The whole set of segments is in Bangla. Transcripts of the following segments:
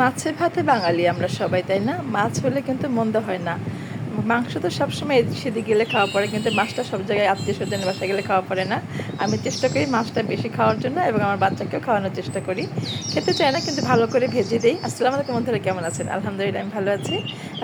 মাছে ভাতে বাঙালি আমরা সবাই, তাই না? মাছ হলে কিন্তু মন্দ হয় না। মাংস তো সবসময় সেদিক গেলে খাওয়া পড়ে, কিন্তু মাছটা সব জায়গায় আত্মীয় স্বজনের বাসায় গেলে খাওয়া পড়ে না। আমি চেষ্টা করি মাছটা বেশি খাওয়ার জন্য এবং আমার বাচ্চাকেও খাওয়ানোর চেষ্টা করি। খেতে চায় না, কিন্তু ভালো করে ভেজে দিই। আসসালাম আলাইকুম বন্ধুরা, কেমন আছেন? আলহামদুলিল্লাহ, আমি ভালো আছি।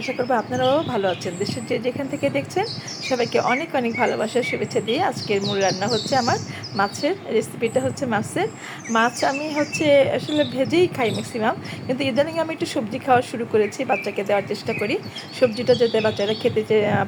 আশা করব আপনারাও ভালো আছেন। দেশের যে যেখান থেকে দেখছেন সবাইকে অনেক অনেক ভালোবাসার শুভেচ্ছা দিয়ে আজকের মূল রান্না হচ্ছে আমার মাছের রেসিপিটা হচ্ছে মাছের। মাছ আমি হচ্ছে আসলে ভেজেই খাই ম্যাক্সিমাম কিন্তু ইদানিং আমি একটু সবজি খাওয়া শুরু করেছি, বাচ্চাকে দেওয়ার চেষ্টা করি। সবজিটা যাতে বাচ্চারা খেতে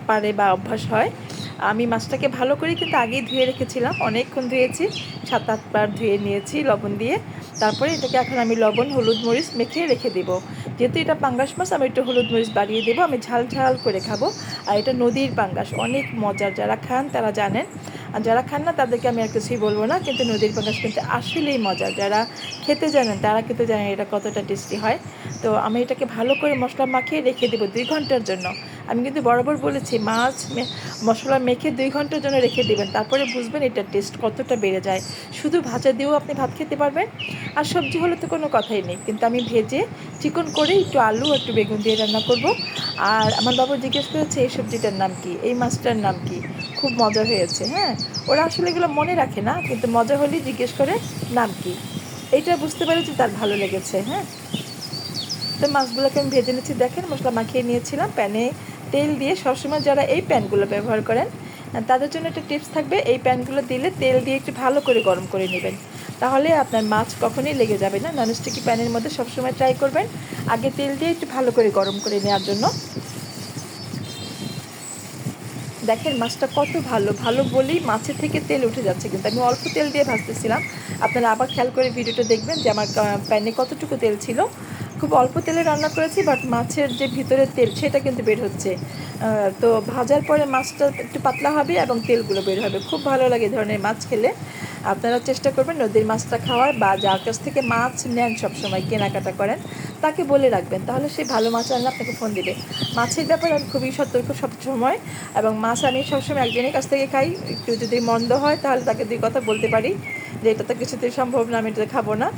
পারে বা অভ্যাস হয় আমি মাছটাকে ভালো করে কিন্তু আগেই ধুয়ে রেখেছিলাম, অনেকক্ষণ ধুয়েছি, সাত আটবার ধুয়ে নিয়েছি লবণ দিয়ে। তারপরে এটাকে এখন আমি লবণ, হলুদ মরিচ মেখে রেখে দেব। যেহেতু এটা পাঙ্গাস মাছ, আমি একটু হলুদ মরিচ বাড়িয়ে দেবো, আমি ঝাল ঝাল করে খাব। আর এটা নদীর পাঙ্গাস, অনেক মজার, যারা খান তারা জানেন। আর যারা খান না, তাদেরকে আমি আর কিছুই বলব না, কিন্তু নদীর পাঙ্গাস কিন্তু আসলেই মজার। যারা খেতে জানেন, তারা কিন্তু জানেন এটা কতটা টেস্টি হয়। তো আমি এটাকে ভালো করে মশলা মাখিয়ে রেখে দেবো দুই ঘণ্টার জন্য। আমি কিন্তু বরাবর বলেছি, মাছ মশলা মেখে দুই ঘণ্টার জন্য রেখে দেবেন, তারপরে বুঝবেন এটার টেস্ট কতটা বেড়ে যায়। শুধু ভাজা দিয়েও আপনি ভাত খেতে পারবেন, আর সবজি হলে তো কোনো কথাই নেই। কিন্তু আমি ভেজে চিকন করে একটু আলু একটু বেগুন দিয়ে রান্না করব। আর আমার বাবু জিজ্ঞেস করেছে, এই সবজিটার নাম কি? এই মাছটার নাম কি? খুব মজা হয়েছে হ্যাঁ? ওরা আসলে এগুলো মনে রাখে না, কিন্তু মজা হলেই জিজ্ঞেস করে, নাম কি? এইটা বুঝতে পারে যে তার ভালো লেগেছে হ্যাঁ? তো মাছগুলোকে আমি ভেজে নিচ্ছি। দেখেন, মশলা মাখিয়ে নিয়েছিলাম, প্যানে তেল দিয়ে সবসময় যারা এই প্যানগুলো ব্যবহার করেন, তাদের জন্য একটা টিপস থাকবে, এই প্যানগুলো দিলে তেল দিয়ে একটু ভালো করে গরম করে নেবেন। তাহলে আপনার মাছ কখনোই লেগে যাবে না। ননস্টিকি প্যানের মধ্যে সবসময় ট্রাই করবেন, আগে তেল দিয়ে একটু ভালো করে গরম করে নেওয়ার জন্য। দেখেন মাছটা কত ভালো ভালো বলেই মাছের থেকে তেল উঠে যাচ্ছে, কিন্তু আমি অল্প তেল দিয়ে ভাজতেছিলাম। আপনারা আবার খেয়াল করে ভিডিওটা দেখবেন যে আমার প্যানে কতটুকু তেল ছিল। খুব অল্প তেলে রান্না করেছি বাট মাছের যে ভিতরের তেল, সেটা কিন্তু বের হচ্ছে। তো ভাজার পরে মাছটা একটু পাতলা হবে এবং তেলগুলো বের হবে। খুব ভালো লাগে ধরনের মাছ খেলে। আপনারা চেষ্টা করবেন নদীর মাছটা খাওয়ার বা যার কাছ থেকে মাছ নেন সবসময়, কেনাকাটা করেন, তাকে বলে রাখবেন। তাহলে সে ভালো মাছ আনলে আপনাকে ফোন দিবে। মাছের ব্যাপারে আমি খুবই সতর্ক সবসময় এবং মাছ আমি সবসময় একজনের কাছ থেকে খাই। একটু যদি মন্দ হয়, তাহলে তাকে দুই কথা বলতে পারি যে, এটা তো কিছুতেই সম্ভব না, আমি এটা খাব না।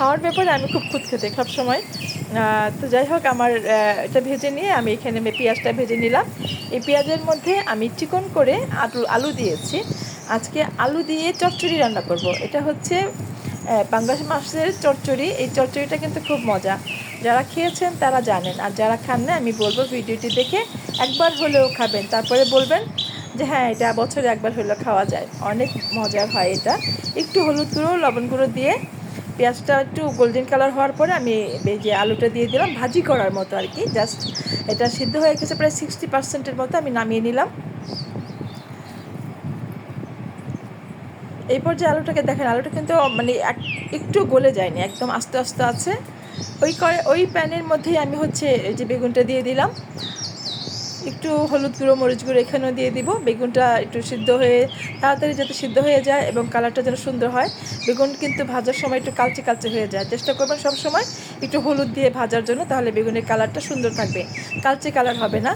খাওয়ার ব্যাপারে আমি খুব খুঁত খেতে সবসময় তো যাই হোক, আমার এটা ভেজে নিয়ে আমি এখানে পেঁয়াজটা ভেজে নিলাম। এই পেঁয়াজের মধ্যে আমি চিকন করে আলু আলু দিয়েছি। আজকে আলু দিয়ে চচ্চড়ি রান্না করব। এটা হচ্ছে পাঙ্গাস মাছের চচ্চড়ি। এই চচ্চড়িটা কিন্তু খুব মজা। যারা খেয়েছেন তারা জানেন। আর যারা খান না, আমি বলব ভিডিওটি দেখে একবার হলেও খাবেন। তারপরে বলবেন যে হ্যাঁ এটা বছরে একবার হলেও খাওয়া যায়। অনেক মজার হয় এটা। একটু হলুদ গুঁড়ো, লবণ গুঁড়ো দিয়ে পেঁয়াজটা একটু গোল্ডেন কালার হওয়ার পরে আমি যে আলুটা দিয়ে দিলাম, ভাজি করার মতো আর কি। জাস্ট এটা সিদ্ধ হয়ে গেছে প্রায় সিক্সটি পার্সেন্টের মতো আমি নামিয়ে নিলাম। এই যে আলুটাকে দেখেন, আলুটা কিন্তু মানে একটু গলে যায়নি, একদম আস্তে আস্তে আছে। ওই করে, ওই প্যানের মধ্যেই আমি হচ্ছে এই যে বেগুনটা দিয়ে দিলাম। একটু হলুদ গুঁড়ো, মরিচ গুঁড়ো এখানেও দিয়ে দিব। বেগুনটা একটু সিদ্ধ হয়ে তাড়াতাড়ি যাতে সিদ্ধ হয়ে যায় এবং কালারটা যেন সুন্দর হয়। বেগুন কিন্তু ভাজার সময় একটু কালচে কালচে হয়ে যায়। চেষ্টা করবেন সবসময় একটু হলুদ দিয়ে ভাজার জন্য, তাহলে বেগুনের কালারটা সুন্দর থাকবে। কালচে কালার হবে না।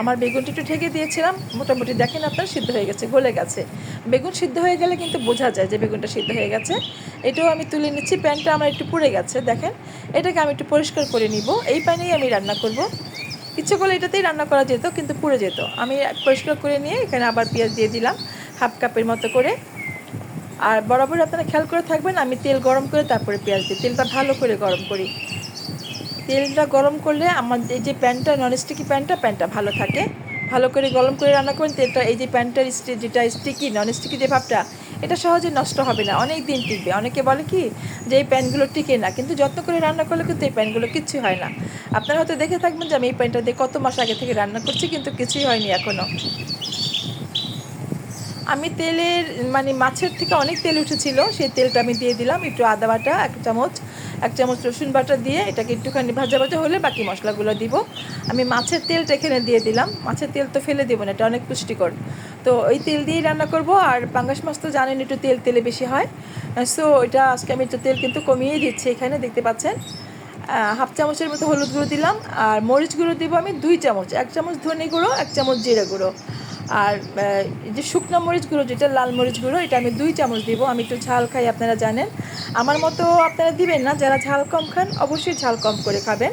আমার বেগুনটি একটু ঢেকে দিয়েছিলাম, মোটামুটি দেখেন আপনার সিদ্ধ হয়ে গেছে, গলে গেছে। বেগুন সিদ্ধ হয়ে গেলে কিন্তু বোঝা যায় যে বেগুনটা সিদ্ধ হয়ে গেছে। এটাও আমি তুলে নিচ্ছি, প্যানটা আমার একটু পুড়ে গেছে, দেখেন। এটাকে আমি একটু পরিষ্কার করে নিব, এই প্যানেই আমি রান্না করব। ইচ্ছে করলে এটাতেই রান্না করা যেত, কিন্তু পুড়ে যেত। আমি পরিষ্কার করে নিয়ে এখানে আবার পেঁয়াজ দিয়ে দিলাম, হাফ কাপের মতো করে। আর বরাবর আপনারা খেয়াল করে থাকবেন, আমি তেল গরম করে তারপরে পেঁয়াজ দিই। তেলটা ভালো করে গরম করি। তেলটা গরম করলে আমার এই যে প্যানটা ননস্টিকি প্যানটা প্যানটা ভালো থাকে। ভালো করে গরম করে রান্না করেন, তেলটা, এই যে প্যানটার যেটা স্টিকি ননস্টিকি যে ভাবটা, এটা সহজে নষ্ট হবে না অনেক দিন টিকবে। অনেকে বলে কি যে এই প্যানগুলো টিকে না, কিন্তু যত্ন করে রান্না করলে কিন্তু এই প্যানগুলো কিচ্ছু হয় না। আপনারা হয়তো দেখে থাকবেন যে আমি এই প্যানটা দিয়ে কত মাস আগে থেকে রান্না করছি, কিন্তু কিছুই হয়নি এখনও আমি তেলের মানে মাছের থেকে অনেক তেল উঠেছিল, সেই তেলটা আমি দিয়ে দিলাম, একটু আদা বাটা, এক চামচ এক চামচ রসুন বাটা দিয়ে এটাকে একটুখানি ভাজা ভাজা হলে বাকি মশলাগুলো দিব। আমি মাছের তেলটা এখানে দিয়ে দিলাম। মাছের তেল তো ফেলে দেবো না, এটা অনেক পুষ্টিকর। তো ওই তেল দিয়েই রান্না করব, আর পাঙ্গাস মাছ তো জানেন একটু তেল তেলে বেশি হয়। সো এটা আজকে আমি একটু তেল কিন্তু কমিয়ে দিচ্ছি এখানে, দেখতে পাচ্ছেন। হাফ চামচের মতো হলুদ গুঁড়ো দিলাম, আর মরিচ গুঁড়ো দিব আমি দুই চামচ। এক চামচ ধনে গুঁড়ো, এক চামচ জিরে গুঁড়ো। আর যে শুকনো মরিচ গুঁড়ো, যেটা লাল মরিচ গুঁড়ো, এটা আমি দুই চামচ দিব। আমি একটু ঝাল খাই, আপনারা জানেন। আমার মতো আপনারা দিবেন না, যারা ঝাল কম খান, অবশ্যই ঝাল কম করে খাবেন।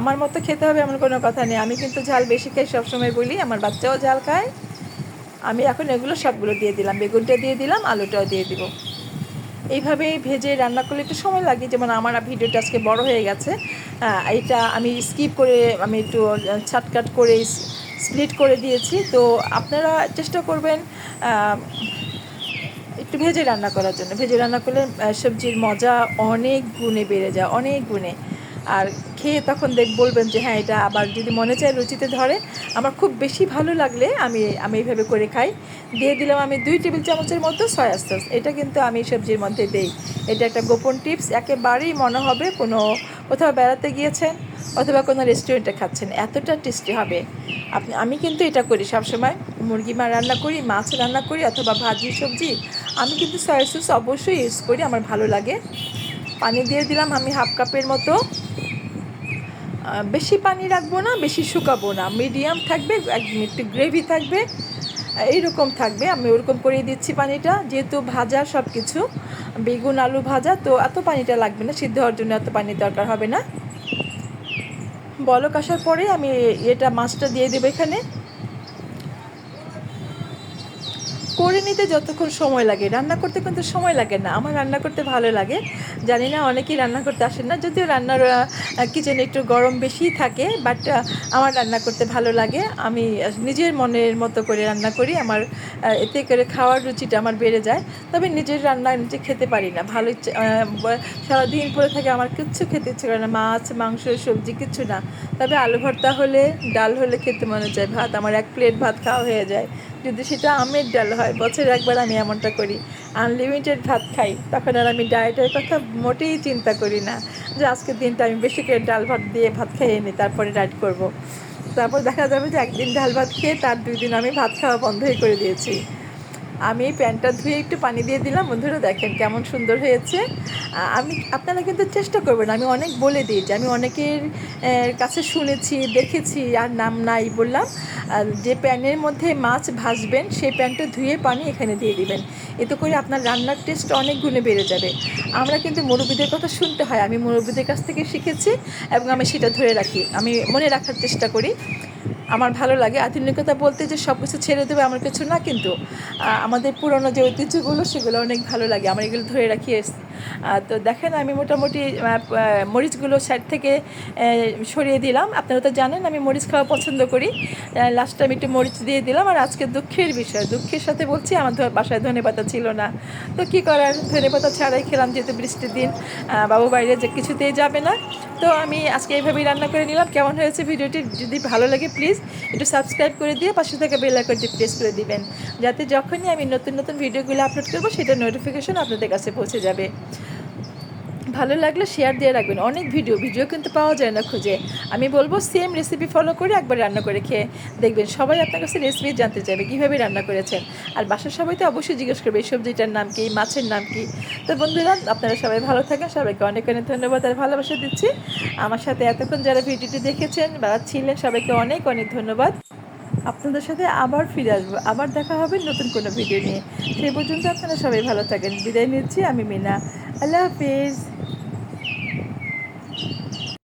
আমার মতো খেতে হবে এমন কোনো কথা নেই। আমি কিন্তু ঝাল বেশি খাই, সবসময় বলি, আমার বাচ্চাও ঝাল খায়। আমি এখন এগুলো সবগুলো দিয়ে দিলাম। বেগুনটা দিয়ে দিলাম, আলুটাও দিয়ে দিব। এইভাবে ভেজে রান্না করলে একটু সময় লাগে। যেমন আমার ভিডিওটা আজকে বড় হয়ে গেছে। এটা আমি স্কিপ করে আমি একটু ছাটকাট করে স্প্লিট করে দিয়েছি। তো আপনারা চেষ্টা করবেন একটু ভেজে রান্না করার জন্য। ভেজে রান্না করলে সবজির মজা অনেক গুণে বেড়ে যায়, অনেক গুণে। আর খেয়ে তখন দেখ, বলবেন যে হ্যাঁ এটা আবার যদি মনে চায় রুচিতে ধরে, আমার খুব বেশি ভালো লাগলে আমি আমি এইভাবে করে খাই। দিয়ে দিলাম আমি দুই টেবিল চামচের মতো সয়া সস। এটা কিন্তু আমি সবজির মধ্যে দেই। এটা একটা গোপন টিপস, একেবারেই মনে হবে কোনো কোথাও বেড়াতে গিয়েছেন অথবা কোনো রেস্টুরেন্টে খাচ্ছেন, এতটা টেস্টি হবে। আপনি, আমি কিন্তু এটা করি সবসময়। মুরগি মা রান্না করি, মাছ রান্না করি অথবা ভাজি সবজি, আমি কিন্তু সয়া সস অবশ্যই ইউজ করি, আমার ভালো লাগে। পানি দিয়ে দিলাম, আমি হাফ কাপের মতো। বেশি পানি রাখব না, বেশি শুকাবো না। মিডিয়াম থাকবে একটু গ্রেভি থাকবে, এইরকম থাকবে। আমি ওরকম করিয়ে দিচ্ছি পানিটা, যেহেতু ভাজা সব কিছু বেগুন, আলু ভাজা, তো এত পানিটা লাগবে না, সিদ্ধ হওয়ার জন্য এত পানির দরকার হবে না। বলক আসার পরে আমি এটা মাছটা দিয়ে দেবো এখানে। করে নিতে যতক্ষণ সময় লাগে। রান্না করতে কিন্তু সময় লাগে না। আমার রান্না করতে ভালো লাগে। জানি না অনেকেই রান্না করতে আসেন না। যদিও রান্নার কিচেনে একটু গরম বেশিই থাকে বাট আমার রান্না করতে ভালো লাগে। আমি নিজের মনের মতো করে রান্না করি। আমার এতে করে খাওয়ার রুচিটা আমার বেড়ে যায়। তবে নিজের রান্না নিজে খেতে পারি না। ভালো সারাদিন পরে থাকে আমার কিচ্ছু খেতে ইচ্ছে করে না। মাছ, মাংস, সবজি কিচ্ছু না। তবে আলু ভর্তা হলে, ডাল হলে খেতে মনে চায়। ভাত, আমার এক প্লেট ভাত খাওয়া হয়ে যায়। যদি সেটা আমের ডাল হয়, বছরে একবার আমি এমনটা করি আনলিমিটেড ভাত খাই, তখন আর আমি ডায়েটের কথা মোটেই চিন্তা করি না যে আজকের দিনটা আমি বেশি করে ডাল ভাত দিয়ে ভাত খাইয়ে নিই, তারপরে ডায়েট করব। তারপর দেখা যাবে যে একদিন ডাল ভাত খেয়ে তার দুই দিন আমি ভাত খাওয়া বন্ধই করে দিয়েছি আমি এই প্যান্টটা ধুয়ে একটু পানি দিয়ে দিলাম। বন্ধুরা দেখেন কেমন সুন্দর হয়েছে। আমি আপনারা কিন্তু চেষ্টা করবেন। আমি অনেক বলে দিই যে, আমি অনেকের কাছে শুনেছি, দেখেছি, আর নাম নাই বললাম। যে প্যানের মধ্যে মাছ ভাজবেন, সেই প্যানটা ধুয়ে পানি এখানে দিয়ে দিবেন। এতে করে আপনার রান্নার টেস্ট অনেক গুণে বেড়ে যাবে। আমরা কিন্তু মুরব্বীদের কথা শুনতে হয়। আমি মুরব্বীদের কাছ থেকে শিখেছি এবং আমি সেটা ধরে রাখি। আমি মনে রাখার চেষ্টা করি। আমার ভালো লাগে। আধুনিকতা বলতে যে সব কিছু ছেড়ে দেবে আমার কিছু না, কিন্তু আমাদের পুরনো যে ঐতিহ্যগুলো, সেগুলো অনেক ভালো লাগে। আমার এগুলো ধরে রাখি তো দেখেন, আমি মোটামুটি মরিচগুলো সাইড থেকে সরিয়ে দিলাম। আপনারা তো জানেন, আমি মরিচ খাওয়া পছন্দ করি। লাস্ট টাইম একটু মরিচ দিয়ে দিলাম, আর আজকে দুঃখের বিষয়। দুঃখের সাথে বলছি, আমার বাসায় ধনে পাতা ছিল না। তো কী করার? ধনে পাতা ছাড়াই খেলাম যেহেতু বৃষ্টির দিন। বাবু বাইরে যে কিছুতেই যাবে না। তো আমি আজকে এইভাবেই রান্না করে নিলাম। কেমন হয়েছে ভিডিওটি? যদি ভালো লাগে প্লিজ একটু সাবস্ক্রাইব করে দিয়ে পাশে থেকে বেল আইকনটি প্রেস করে দিবেন। যাতে যখনই আমি নতুন নতুন ভিডিওগুলো আপলোড করব, সেটা নোটিফিকেশন আপনাদের কাছে পৌঁছে যাবে। ভালো লাগলে শেয়ার দিয়ে রাখবেন। অনেক ভিডিও ভিডিও কিন্তু পাওয়া যায় না খুঁজে। আমি বলব সেম রেসিপি ফলো করে একবার রান্না করে খেয়ে দেখবেন। সবাই আপনার কাছে রেসিপি জানতে চাইবে, কীভাবে রান্না করেছেন? আর বাসার সবাই তো অবশ্যই জিজ্ঞেস করবে, এই সবজিটার নাম কি, মাছের নাম কি? তো বন্ধুরা, আপনারা সবাই ভালো থাকেন। সবাইকে অনেক অনেক ধন্যবাদ আর ভালোবাসা দিচ্ছি। আমার সাথে এতক্ষণ যারা ভিডিওটি দেখেছেন বা ছিলেন, সবাইকে অনেক অনেক ধন্যবাদ। আপনাদের সাথে আবার ফিরে আসব। আবার দেখা হবে নতুন কোনো ভিডিও নিয়ে। সেই পর্যন্ত আপনারা সবাই ভালো থাকেন। বিদায় নিচ্ছি, আমি মিনা। আল্লাহ হাফিজ